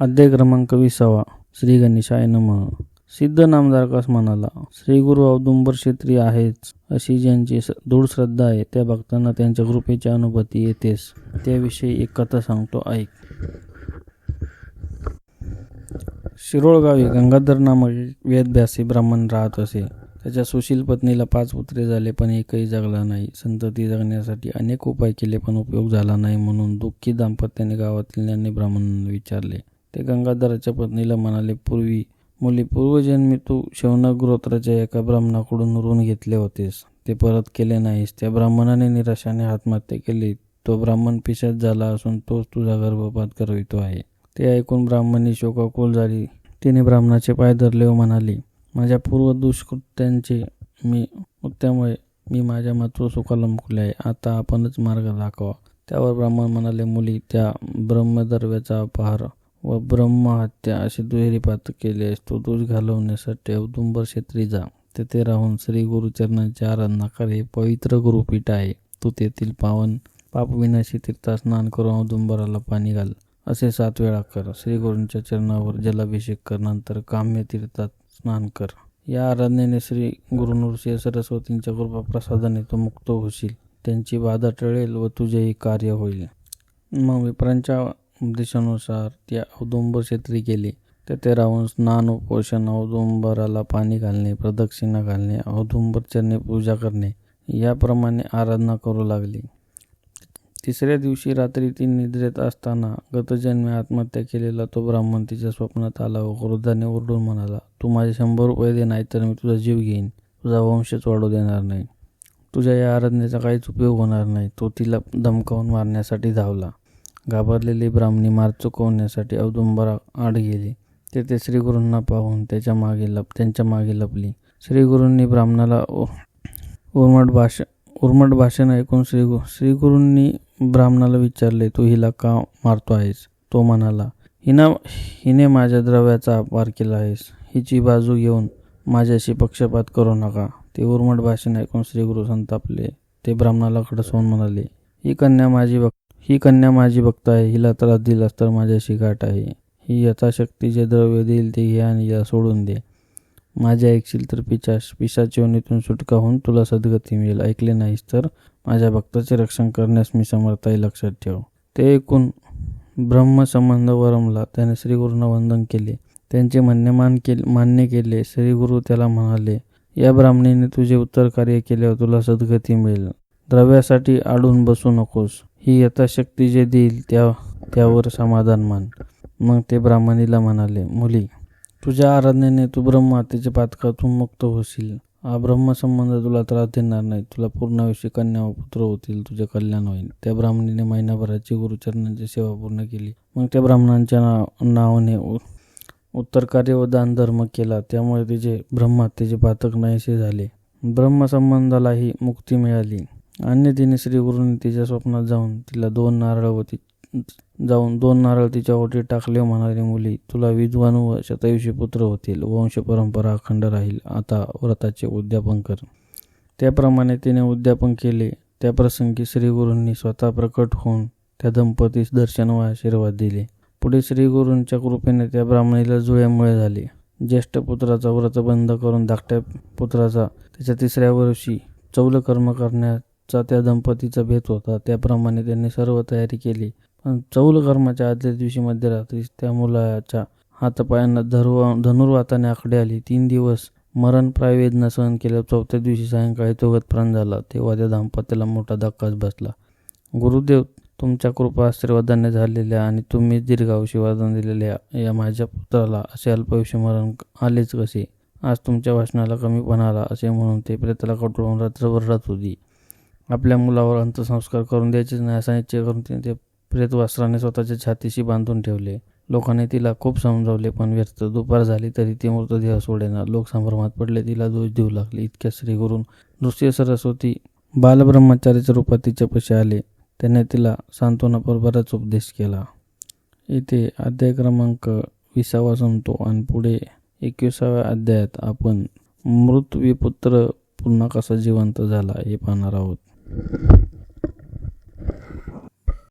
अध्याय क्रमांक विसावा. श्री गणेशाय नम. सिद्ध नामधारकास म्हणाला श्री गुरु औदुंबर क्षेत्री आहेच अशी ज्यांची स- दृढ श्रद्धा आहे त्या भक्तांना त्यांच्या कृपेची अनुभूती येतेस त्याविषयी एक कथा सांगतो ऐक. शिरोळ गावी गंगाधर नामक एक वेदभ्यासी ब्राह्मण राहत असे. त्याच्या सुशील पत्नीला पाच पुत्रे झाले पण एकही जगला नाही. संतती जगण्यासाठी अनेक उपाय केले पण उपयोग झाला नाही म्हणून दुःखी दाम्पत्याने गावातील ज्ञानी ब्राह्मणांना विचारले. ते गंगाधराच्या पत्नीला म्हणाले पूर्वी मुली पूर्वजन्मी तू शौनक गोत्राच्या एका ब्राह्मणाकडून ऋण घेतले होतेस. ते परत केले नाहीस. त्या ब्राह्मणाने निराशाने आत्महत्या केली. तो ब्राह्मण पिशाच झाला असून तोच तुझा गर्भपात करवितो आहे. ते ऐकून ब्राह्मणी शोकाकुल झाली. तिने ब्राह्मणाचे पाय धरले व म्हणाली माझ्या पूर्व दुष्कृत्यांचे मी कृत्यामुळे मी माझ्या मातृसुखाला मुकले आहे. आता आपणच मार्ग दाखवा. त्यावर ब्राह्मण म्हणाले मुली त्या ब्रह्मदर्व्याचा अपहार व ब्रह्महत्या असे दुहेरी पात केलेस तो दोष घालवण्यासाठी औदुंबर क्षेत्री जा. तेथे राहून श्री गुरुचरणांची आराधना कर हे पवित्र गुरुपीठ आहे. तू तेथील पावन पापविनाशी तीर्थात स्नान करून औदुंबराला पाणी घाल. असे सात वेळा कर. श्री गुरूंच्या चरणावर जलाभिषेक कर नंतर काम्य तीर्थात स्नान कर. या आराधनेने श्री गुरुनृषी सरस्वतींच्या कृपा प्रसादाने तू मुक्त होशील. त्यांची बाधा टळेल व तुझेही कार्य होईल. मग विप्रांच्या उपदेशानुसार त्या औदुंबर क्षेत्री गेले तेथे राहून स्नान उपोषण औदुंबराला पाणी घालणे प्रदक्षिणा घालणे औदुंबर चरणे पूजा करणे याप्रमाणे आराधना करू लागली. तिसऱ्या दिवशी रात्री ती निद्रेत असताना गतजन्मी आत्महत्या केलेला तो ब्राह्मण तिच्या स्वप्नात आला व क्रोधाने ओरडून म्हणाला तू माझे शंभर रुपये दे नाही तर मी तुझा जीव घेईन. तुझा वंशच वाढू देणार नाही. तुझ्या या आराधनेचा काहीच उपयोग होणार नाही. तो तिला धमकावून मारण्यासाठी धावला. घाबरलेली ब्राह्मणी मार चुकवण्यासाठी औदुंबरा आड गेली. तेथे श्रीगुरूंना पाहून त्याच्यामागे लप त्यांच्या मागे लपली. श्रीगुरूंनी ब्राह्मणाला उ- उर्मट भाष उर्मट भाषण ऐकून श्रीगु श्रीगुरूंनी ब्राह्मणाला विचारले तू हिला का मारतो आहेस? तो म्हणाला हिना हिने माझ्या द्रव्याचा अपहार केला आहेस. हिची बाजू घेऊन माझ्याशी पक्षपात करू नका. ते उर्मट भाषण ऐकून श्रीगुरू संतापले. ते ब्राह्मणाला खडसवून म्हणाले ही कन्या माझी भक्त ही कन्या माझी भक्त आहे हिला त्रास दिलास तर माझ्याशी गाठ आहे. ही यथाशक्ती जे द्रव्य देईल ते घ्या आणि या सोडून दे. माझ्या ऐकशील तर पिशाच पिशाच्या योनीतून सुटका होऊन तुला सद्गती मिळेल. ऐकले नाहीस तर माझ्या भक्ताचे रक्षण करण्यास मी समर्थ आहे लक्षात ठेव. ते ऐकून ब्रह्मसंबंध वरमला. त्याने श्रीगुरूंना वंदन केले. त्यांचे म्हणणे मान केले मान्य केले. श्रीगुरू त्याला म्हणाले या ब्राह्मणीने तुझे उत्तर कार्य केल्यावर तुला सद्गती मिळेल. द्रव्यासाठी आडून बसू नकोस. ही यथाशक्ती जे देईल त्या त्यावर समाधान मान. मग ते ब्राह्मणीला म्हणाले मुली तुझ्या आराधनेने तू ब्रह्महत्येच्या पातकातून मुक्त होशील. हा ब्रह्मसंबंध तुला त्रास देणार नाही. तुला पूर्ण कन्या व पुत्र होतील. तुझे कल्याण होईल. त्या ब्राह्मणीने महिनाभराची गुरुचरणांची सेवा पूर्ण केली. मग त्या ब्राह्मणांच्या नाव नावाने उ- उत्तर कार्य व दान धर्म केला. त्यामुळे तिचे ब्रह्महत्येचे पातक नाहीसे झाले. ब्रह्मसंबंधालाही मुक्ती मिळाली. अन्य तिने श्रीगुरूंनी तिच्या स्वप्नात जाऊन तिला दोन नारळ व ती जाऊन दोन नारळ तिच्या ओटीत टाकले म्हणाली म्हणाले मुली तुला विद्वान व शतयुषी पुत्र होतील. वंश परंपरा अखंड राहील. आता व्रताचे उद्यापन कर. त्याप्रमाणे तिने उद्यापन केले. त्या प्रसंगी श्रीगुरूंनी स्वतः प्रकट होऊन त्या दंपतीस दर्शन व आशीर्वाद दिले. पुढे श्रीगुरूंच्या कृपेने त्या ब्राह्मणीला जुळ्यामुळे झाले. ज्येष्ठ पुत्राचा व्रत बंद करून धाकट्या पुत्राचा त्याच्या तिसऱ्या वर्षी चौलकर्म करण्यात चा त्या दंपतीचा भेद होता. त्याप्रमाणे त्यांनी सर्व तयारी केली. पण चौल कर्माच्या आदल्या दिवशी मध्यरात्री त्या मुलाच्या हातपायांना धर्व धनुर्वाताने आकडे आली. तीन दिवस मरणप्राय वेदना सहन केल्या चौथ्या दिवशी सायंकाळी तो गतप्राण झाला. तेव्हा त्या दाम्पत्याला मोठा धक्काच बसला. गुरुदेव तुमच्या कृपा आशीर्वादाने झालेल्या आणि तुम्ही दीर्घायुषी वादन दिलेल्या या माझ्या पुत्राला असे अल्पायुष्य मरण आलेच कसे? आज तुमच्या वाचनाला कमीपणा आला असे म्हणून ते प्रेताला कटळून रात्रभर राहत होती. आपल्या मुलावर अंत्यसंस्कार करून द्यायचेच नाही असा निश्चय करून तिने ते प्रेतवस्त्राने स्वतःच्या छातीशी बांधून ठेवले. लोकांनी तिला खूप समजावले पण व्यर्थ. दुपार झाली तरी ती मृतदेह सोडेना. लोक संभ्रमात पडले तिला दोष देऊ लागले. इतक्या श्रीगुरून नृसिंह सरस्वती बालब्रह्मचार्याच्या रूपात तिच्यापाशी आले. त्याने तिला सांत्वनापर बराच उपदेश केला. इथे अध्याय क्रमांक विसावा संपतो आणि पुढे एकविसाव्या अध्यायात आपण मृत विपुत्र पुन्हा कसा जिवंत झाला हे पाहणार आहोत. Thank you.